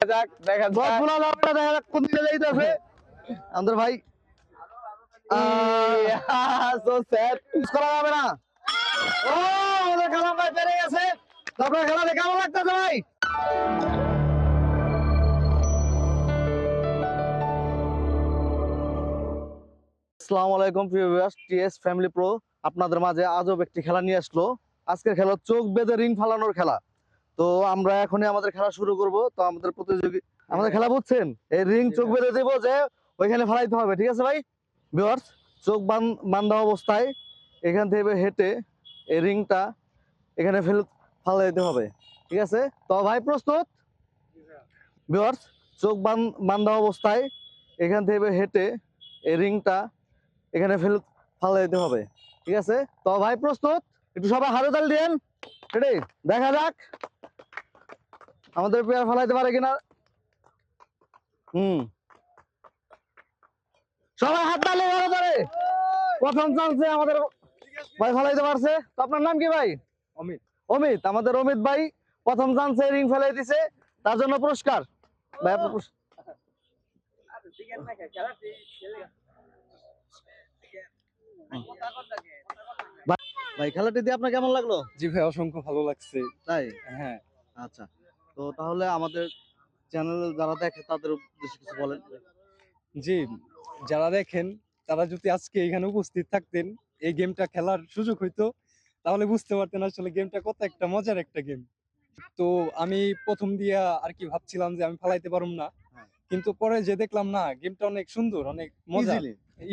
যাক দেখা যাক। বলগুলো আমরা দেখা যাক কোন দিকে যাইতেছে। আমাদের ভাই। সো স্যাড করা যাবে না। ও আমাদের খেলা ভাই পেরে গেছে। আপনার খেলা দেখে কেমন লাগতেছে ভাই? আসসালামু আলাইকুম প্রিয় ভিউয়ার্স টিএস ফ্যামিলি প্রো আপনাদের মাঝে আজব একটি খেলা নিয়ে আসলো। আজকের খেলা চোখ বেঁধে রিং ফালানোর খেলা। তো আমরা এখনই আমাদের খেলা শুরু করব। তো আমাদের প্রতিযোগী আমাদের খেলা বুঝছেন? এই রিং চোখ বেঁধে দেবো যে ওইখানে ফালাইতে হবে, ঠিক আছে ভাই? ভিউয়ার্স চোখ বান- বান্ধা অবস্থায় এখান থেকে হেঁটে এই রিংটা এখানে ফেল ফালাই দিতে হবে, ঠিক আছে? তো ভাই, প্রস্তুত? ভিউয়ার্স চোখ বান- বান্ধা অবস্থায় এখান থেকে হেঁটে এই রিংটা এখানে ফেল ফালাই দিতে হবে, ঠিক আছে? তো ভাই, প্রস্তুত? একটু সবাই হাতে তাল দিন রেডি দেখা যাক। আমাদের প্লেয়ার ফালাইতে পারে কিনা? হুম। সবাই হাত তালে ভালো করে। প্রথম চান্সে আমাদের ভাই ফালাইতে পারছে। তো আপনার নাম কি ভাই? অমিত। অমিত আমাদের অমিত ভাই প্রথম চান্সে রিং ফেলাই দিছে। তার জন্য পুরস্কার। ভাই আপনার ভাই খেলাটি দিয়ে আপনার কেমন লাগল? জি ভাই অসংখ্য ভালো লাগছে। তাই? হ্যাঁ। আচ্ছা। তো তাহলে আমাদের চ্যানেল যারা দেখে তাদের উদ্দেশ্যে কিছু বলেন। জি যারা দেখেন তারা যদি আজকে এখানে উপস্থিত থাকতেন এই গেমটা খেলার সুযোগ হইতো তাহলে বুঝতে পারতেন আসলে গেমটা কত একটা মজার একটা গেম তো আমি প্রথম দিয়া আর কি ভাবছিলাম যে আমি ফালাইতে পারুম না। হ্যাঁ। কিন্তু পরে যে দেখলাম না গেমটা অনেক সুন্দর অনেক মজা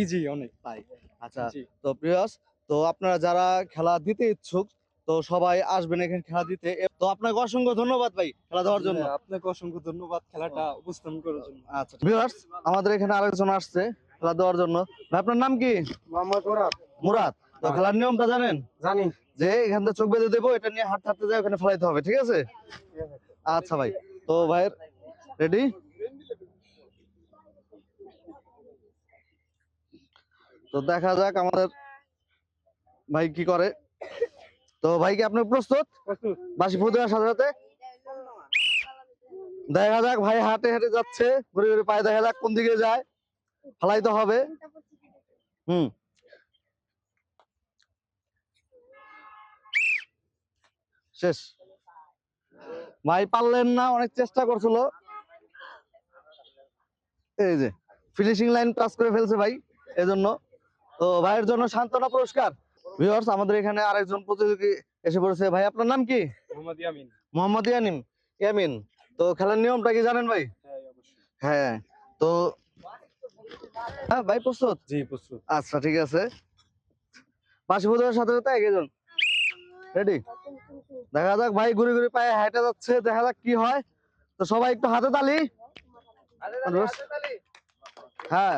ইজি অনেক। তাই। আচ্ছা তো প্রিয়াস তো আপনারা যারা খেলা দিতে ইচ্ছুক তো সবাই আসবেন এখানে খেলা দিতে। তো আপনাকে অসংখ্য ধন্যবাদ ভাই খেলা দেওয়ার জন্য। আপনাকে অসংখ্য ধন্যবাদ খেলাটা উপস্থাপন করার জন্য। আচ্ছা ভিউয়ার্স আমাদের এখানে আরেকজন আসছে খেলা দেওয়ার জন্য। ভাই আপনার নাম কি? মোহাম্মদ ওরাত মুরাদ। তো হ্যাঁ। খেলার নিয়মটা জানেন? জানি। যে এখান থেকে চোখ বেঁধে দেবো এটা নিয়ে হাত থাকতে যায় ওখানে ফেলাইতে হবে ঠিক আছে? আচ্ছা ভাই তো ভাইয়ের রেডি তো দেখা যাক আমাদের ভাই কি করে। তো ভাই কি আপনি প্রস্তুত? বাসি ফুল দেওয়ার সাথে সাথে দেখা যাক ভাই হাঁটে হেঁটে যাচ্ছে ঘুরে ঘুরে পায়ে দেখা যাক কোন দিকে যায়। ফালাইতে হবে। হুম। শেষ। ভাই পারলেন না অনেক চেষ্টা করছিল। এই যে ফিনিশিং লাইন পাস করে ফেলছে ভাই এজন্য। তো ভাইয়ের জন্য সান্ত্বনা পুরস্কার। ভিউয়ার্স আমাদের এখানে আরেকজন প্রতিযোগী এসে পড়েছে। ভাই আপনার নাম কি? মোহাম্মদ ইয়ামিন। মোহাম্মদ ইয়ানিম ইয়ামিন তো খেলার নিয়মটা কি জানেন ভাই? হ্যাঁ হ্যাঁ তো হ্যাঁ ভাই প্রস্তুত? জি প্রস্তুত। আচ্ছা ঠিক আছে। পাশে বোঝার সাথে সাথে একজন। রেডি দেখা যাক ভাই ঘুরে ঘুরে পায়ে হেঁটে যাচ্ছে দেখা যাক কি হয়। তো সবাই একটু হাতে তালি। হ্যাঁ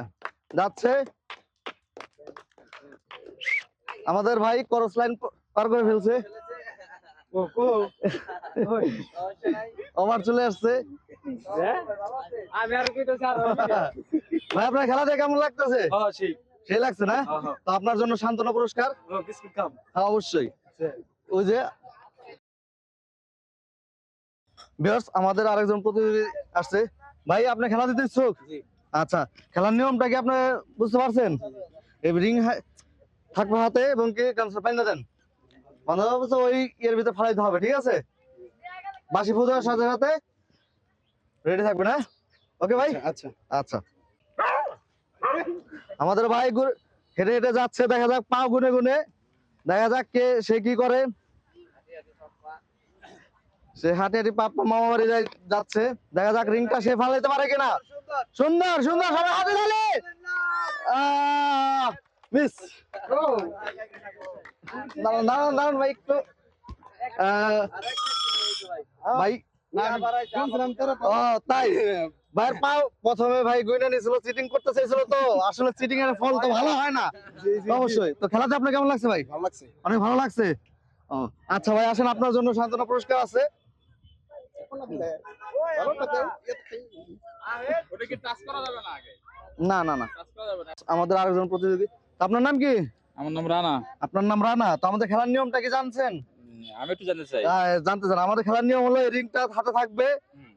যাচ্ছে। আমাদের ভাই করস লাইন পার করে ফেলছে। আমার চলে আসছে। স্যার ভাই আপনার খেলা দেখে কেমন লাগতেছে? হ্যাঁ সেই লাগছে না? হ্যাঁ হ্যাঁ তো আপনার জন্য সান্ত্বনা পুরস্কার? হ্যাঁ অবশ্যই। ওই যে আমাদের আরেকজন প্রতিনিধি আসছে। ভাই আপনি খেলা দিতে ইচ্ছুক? আচ্ছা খেলার নিয়মটা কি আপনি বুঝতে পারছেন? রিং থাকবে হাতে এবং কি কানসার পাইন দেন। বান্ধব অবস্থা ওই এর ভিতরে ফালাইতে হবে ঠিক আছে? বাসি ফুদার সাথে সাথে রেডি থাকবে না ওকে ভাই? আচ্ছা আচ্ছা। আমাদের ভাই হেঁটে হেঁটে যাচ্ছে দেখা যাক পা গুনে গুনে। দেখা যাক কে সে কি করে। সে হাঁটে হাঁটি পা মামা বাড়ি যাচ্ছে। দেখা যাক রিংটা সে ফালাইতে পারে কিনা। সুন্দর সুন্দর সবাই হাতে তালে মিস দাঁড়ান দাঁড়ান দাঁড়ান ভাই একটু ভাই তাই? ভাইয়ের পা প্রথমে ভাই গুইনা নিয়েছিল চিটিং করতে চাইছিল তো। আসলে চিটিং এর ফল তো ভালো হয় না। অবশ্যই। তো খেলাতে আপনার কেমন লাগছে ভাই? ভালো লাগছে। অনেক ভালো লাগছে? ও আচ্ছা ভাই আসেন আপনার জন্য সান্ত্বনা পুরস্কার আছে। ওটা কি টাচ করা যাবে না না না না। টাচ করা যাবে না? আমাদের আরেকজন প্রতিযোগী। আপনার নাম কি? আমার নাম রানা। আপনার নাম রানা। তো আমাদের খেলার নিয়মটা কি জানছেন? আমি একটু জানতে চাই। জানতে চান। আমাদের খেলার নিয়ম হলো রিংটা হাতে থাকবে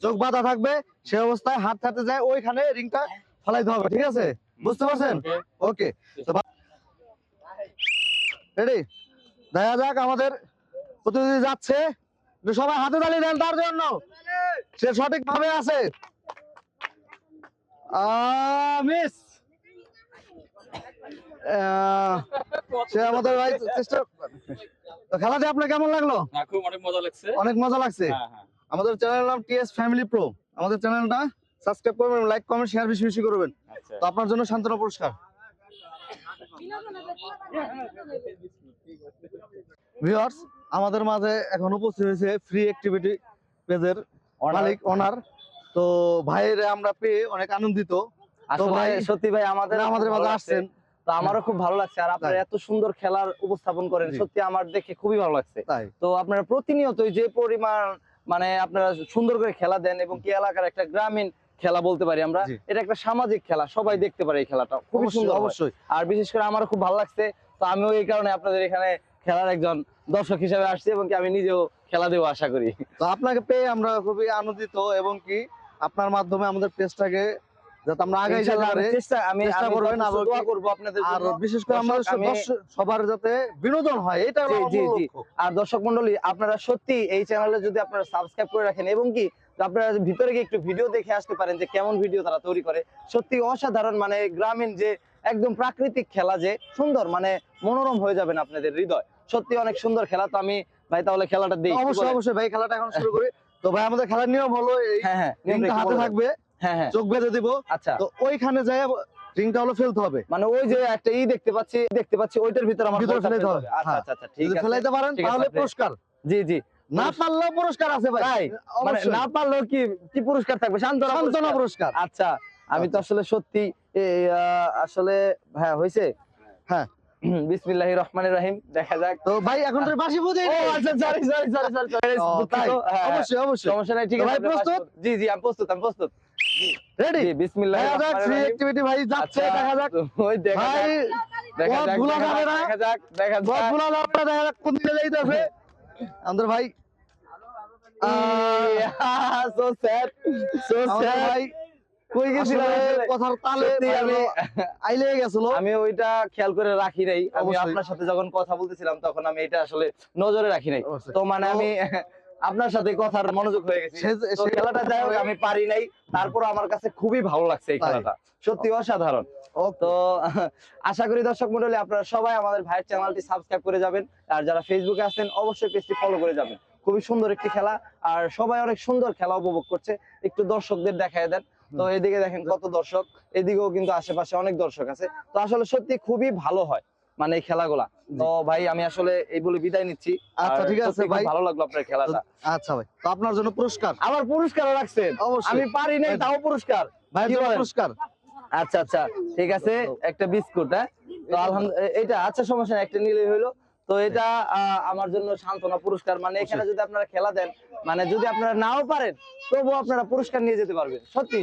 চোখ বাঁধা থাকবে সে অবস্থায় হাত হাতে যায় ওইখানে রিংটা ফেলাইতে হবে ঠিক আছে? বুঝতে পারছেন. ওকে। রেডি দেখা যাক আমাদের প্রতিনিধি যাচ্ছে। সবাই হাতে তালি দেন তার জন্য। সে সঠিক ভাবে আছে মিস! সে আমাদের ভাই চেষ্টা তো খেলাতে আপনার কেমন লাগল? খুব অনেক মজা লাগছে। অনেক মজা লাগছে। হ্যাঁ হ্যাঁ। আমাদের চ্যানেলের নাম টিএস ফ্যামিলি প্রো। আমাদের চ্যানেলটা সাবস্ক্রাইব করবেন লাইক কমেন্ট শেয়ার বেশি বেশি করবেন। আচ্ছা। তো আপনার জন্য শান্তনা পুরস্কার। ভিউয়ার্স আমাদের মাঝে এখন উপস্থিত হয়েছে ফ্রি অ্যাক্টিভিটি পেজের মালিক অনার তো ভাইয়ের আমরা পেয়ে অনেক আনন্দিত। আসলে ভাই- সত্যি ভাই আমাদের আমাদের মাঝে আসছেন। তো আমারও খুব ভালো লাগছে। আর আপনারা এত সুন্দর খেলার উপস্থাপন করেন সত্যি আমার দেখে খুবই ভালো লাগছে। তো আপনারা প্রতিনিয়তই যে পরিমাণ মানে আপনারা সুন্দর করে খেলা দেন এবং কি এলাকার একটা গ্রামীণ খেলা বলতে পারি আমরা এটা একটা সামাজিক খেলা সবাই দেখতে পারে এই খেলাটা। খুবই অবশ্যই সুন্দর অবশ্যই। আর বিশেষ করে আমারও খুব ভালো লাগছে তো আমিও এই কারণে আপনাদের এখানে খেলার একজন দর্শক হিসেবে আসছি এবং কি আমি নিজেও খেলা দেবো আশা করি। তো আপনাকে পেয়ে আমরা খুবই আনন্দিত এবং কি আপনার মাধ্যমে আমাদের পেজটাকে যাতে আমরা আগে যেতে ইনশাআল্লাহ আমি পারি চেষ্টা আমি চেষ্টা করবেন, যথেষ্ট দোয়া করব আপনাদের আর বিশেষ করে আমরা দর্শক, সবার যাতে বিনোদন হয় এটা জি, জি, জি। আর দর্শক মন্ডলী আপনারা সত্যি এই চ্যানেলে যদি আপনারা সাবস্ক্রাইব করে রাখেন এবং কি আপনারা ভিতরে গিয়ে একটু ভিডিও দেখে আসতে পারেন যে কেমন ভিডিও তারা তৈরি করে। সত্যি অসাধারণ মানে গ্রামীণ যে একদম প্রাকৃতিক খেলা যে সুন্দর মানে মনোরম হয়ে যাবেন আপনাদের হৃদয়। সত্যি অনেক সুন্দর খেলা তো আমি ভাই তাহলে খেলাটা দিই অবশ্যই অবশ্যই ভাই খেলাটা এখন শুরু করি। তো ভাই আমাদের খেলার নিয়ম হলো এই হ্যাঁ হ্যাঁ হাতে থাকবে। চোখ বেঁধে দিব। আচ্ছা। তো ওইখানে যায় রিংটা হলো ফেলতে হবে। মানে ওই যে একটা ই দেখতে পাচ্ছি দেখতে পাচ্ছি ওইটার ভিতরে আমার ভিতরে ফেলতে হবে। আচ্ছা হ্যাঁ। আচ্ছা আচ্ছা ঠিক আছে। ফেলাইতে পারেন তাহলে পুরস্কার। জি জি। না পারলেও পুরস্কার আছে ভাই। মানে না পারলেও কি কি পুরস্কার থাকবে? সান্ত্বনা পুরস্কার? আচ্ছা আমি তো আসলে সত্যি আসলে হ্যাঁ হয়েছে হ্যাঁ। বিসমিল্লাহ রহমানির রহিম দেখা যাক। তো ভাই এখন তো বাসি বুঝে আচ্ছা? অবশ্যই অবশ্যই। সমস্যা নাই ঠিক আছে ভাই প্রস্তুত? জি জি আমি প্রস্তুত আমি প্রস্তুত। রেডি বিসমিল্লাহ দেখা যাক ফ্রি অ্যাক্টিভিটি ভাই যাচ্ছে দেখা যাক। ওই দেখা ভাই দেখা যাক ভোলা যাবে না। দেখা যাক দেখা যাক। ভোলা যাবে না, দেখা যাক কোন দিকে যাইতেছে। আমাদের ভাই। সো স্যাড সো স্যাড ভাই কই আসলে? কথার তালে আমি আইলে গেছিল। আমি ওইটা খেয়াল করে রাখি নাই। আমি আপনার সাথে যখন কথা বলতেছিলাম তখন আমি এটা আসলে নজরে রাখি নাই। তো মানে আমি আপনার সাথে কথার মনোযোগ হয়ে গেছি। খেলাটা যাই হোক আমি পারি নাই। তারপর আমার কাছে খুবই ভালো লাগছে এই খেলাটা। সত্যি অসাধারণ। তো আশা করি দর্শক মন্ডলী আপনারা সবাই আমাদের ভাইয়ের চ্যানেলটি সাবস্ক্রাইব করে যাবেন। আর যারা ফেসবুকে আছেন অবশ্যই পেজটি ফলো করে যাবেন। খুবই সুন্দর একটি খেলা। আর সবাই অনেক সুন্দর খেলা উপভোগ করছে। একটু দর্শকদের দেখায় দেন। তো এদিকে দেখেন কত দর্শক। এদিকেও কিন্তু আশেপাশে অনেক দর্শক আছে। তো আসলে সত্যি খুবই ভালো হয়। মানে এই খেলাগুলা। তো ভাই আমি আসলে এই বলে বিদায় নিচ্ছি। আচ্ছা, ঠিক আছে ভাই। ভালো লাগল আপনার খেলাটা। আচ্ছা ভাই তো আপনার জন্য পুরস্কার? আমার পুরস্কারও রাখছেন অবশ্যই। আমি পারি নাই তাও পুরস্কার। কি পুরস্কার। আচ্ছা আচ্ছা ঠিক আছে একটা বিস্কুট হ্যাঁ? তো আলহামদুলিল্লাহ এটা আচ্ছা সমস্যা একটা নিলেই হইল। তো এটা আমার জন্য সান্ত্বনা পুরস্কার। মানে এখানে যদি আপনারা খেলা দেন মানে যদি আপনারা নাও পারেন তবুও আপনারা পুরস্কার নিয়ে যেতে পারবেন। সত্যি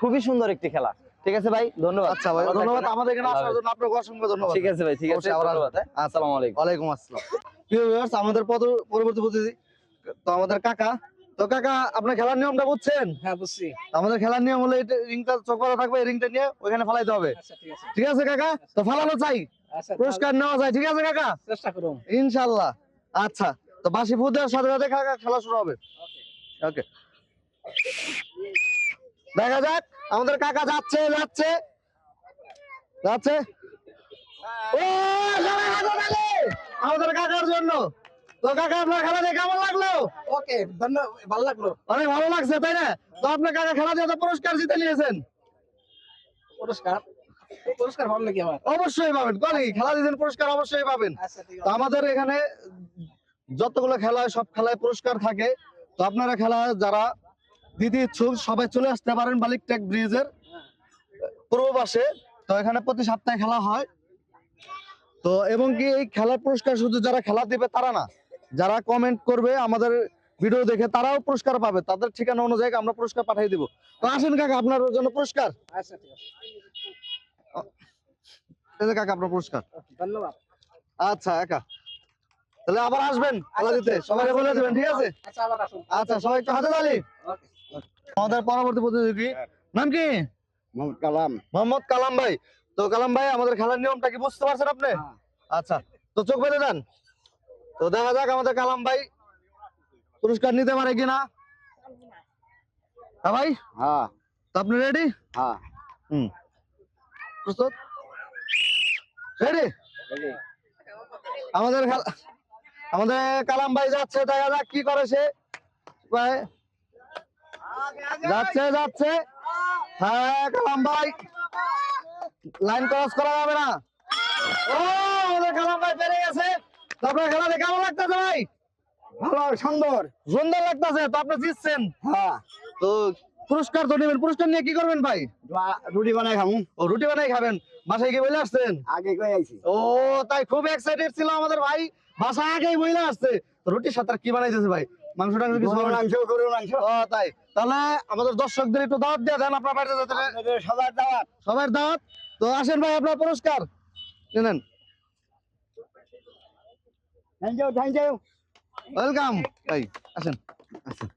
খুবই সুন্দর একটি খেলা। ঠিক আছে ভাই ধন্যবাদ। আচ্ছা ভাই ধন্যবাদ আমাদের এখানে আসার জন্য আপনাকে অসংখ্য ধন্যবাদ ঠিক আছে ভাই ঠিক আছে আবার ধন্যবাদ হ্যাঁ? আসসালামু আলাইকুম। ওয়ালাইকুম আসসালাম। প্রিয় ভিউয়ার্স আমাদের পদ- পরবর্তী প্রতিনিধি তো আমাদের কাকা। তো কাকা আপনার খেলার নিয়মটা বুঝছেন? হ্যাঁ বুঝছি। আমাদের খেলার নিয়ম হলো এটা রিংটা চোখ করা থাকবে এই রিংটা নিয়ে ওখানে ফেলাইতে হবে। আচ্ছা ঠিক আছে। ঠিক আছে কাকা? তো ফেলানো চাই। আচ্ছা পুরস্কার নেওয়া যায় ঠিক আছে কাকা? চেষ্টা করুন। ইনশাল্লাহ। আচ্ছা তো বাসি দেওয়ার সাথে সাথে কাকা খেলা শুরু হবে। ওকে। দেখা যাক। আমাদের কাকা যাচ্ছে যাচ্ছে। যাচ্ছে। ও! আমাদের কাকার জন্য। তো কাকা আপনার খেলা দেখে কেমন লাগল? ওকে ভালো লাগল। অনেক ভালো লাগছে তাই না? তো আপনার কাকা খেলা দিয়ে পুরস্কার জিতে নিয়েছেন। পুরস্কার? পুরস্কার পাবো নাকি আমার অবশ্যই পাবেন। কলে খেলা দিয়েছেন পুরস্কার অবশ্যই পাবেন। আচ্ছা তো আমাদের এখানে যতগুলো খেলা হয় সব খেলায় পুরস্কার থাকে। তো আপনারা খেলা যারা ইচ্ছুক সবাই চলে আসতে পারেন বালিক টেক ব্রিজের পূর্ব পাশে। তো এখানে প্রতি সপ্তাহে খেলা হয়। তো এবং কি এই খেলার পুরস্কার শুধু যারা খেলা দিবে তারা না যারা কমেন্ট করবে আমাদের ভিডিও দেখে তারাও পুরস্কার পাবে। তাদের ঠিকানা অনুযায়ী আমরা পুরস্কার পাঠিয়ে দিব। তো আসেন কাকা আপনার জন্য পুরস্কার। আচ্ছা কাকা আপনার পুরস্কার। ধন্যবাদ। আচ্ছা একা। তাহলে আবার আসবেন খেলা দিতে। সবাইকে বলে দেবেন ঠিক আছে? আচ্ছা সবাই একটু হাতে তালি। আমাদের পরবর্তী প্রতিযোগী নাম কি? মোহাম্মদ কালাম। মোহাম্মদ কালাম ভাই। তো কালাম ভাই আমাদের খেলার নিয়মটা কি বুঝতে পারছেন আপনি? আচ্ছা তো চোখ বেঁধে দেন। তো দেখা যাক আমাদের কালাম ভাই পুরস্কার নিতে পারে কিনা। হ্যাঁ ভাই? হ্যাঁ। তো আপনি রেডি হ্যাঁ। হুম। প্রস্তুত? রেডি আমাদের আমাদের কালাম ভাই যাচ্ছে দেখা যাক কি করে সে ভাই, যাচ্ছে যাচ্ছে। হ্যাঁ কালাম ভাই। লাইন ক্রস করা যাবে না। ও আমাদের কালাম ভাই পেরে গেছে। তারপরে খেলাতে কেমন লাগতেছে ভাই? ভালো সুন্দর। সুন্দর লাগতেছে তো আপনি জিতছেন। হ্যাঁ। তো পুরস্কার তো নেবেন। পুরস্কার নিয়ে কি করবেন ভাই? রুটি বানাই ও রুটি বানাই খাবেন। বাসায় গিয়ে বলে আসছেন? আগে কই আইছি। ও তাই খুব এক্সাইটেড ছিল আমাদের ভাই। বাসায় আগেই বইলে আসছে। রুটির সাথে কি বানাইতেছে ভাই? মাংস টাংস কিছু গরুর হবে মাংস গরুর মাংস। ও তাই। তাহলে আমাদের দর্শকদের একটু দাওয়াত দিয়ে দেন আপনার বাড়িতে যেতে সবার দাওয়াত। সবার দাওয়াত। তো আসেন ভাই আপনার পুরস্কার। নেন। Thank you thank you. Welcome. ভাই আসেন আসেন।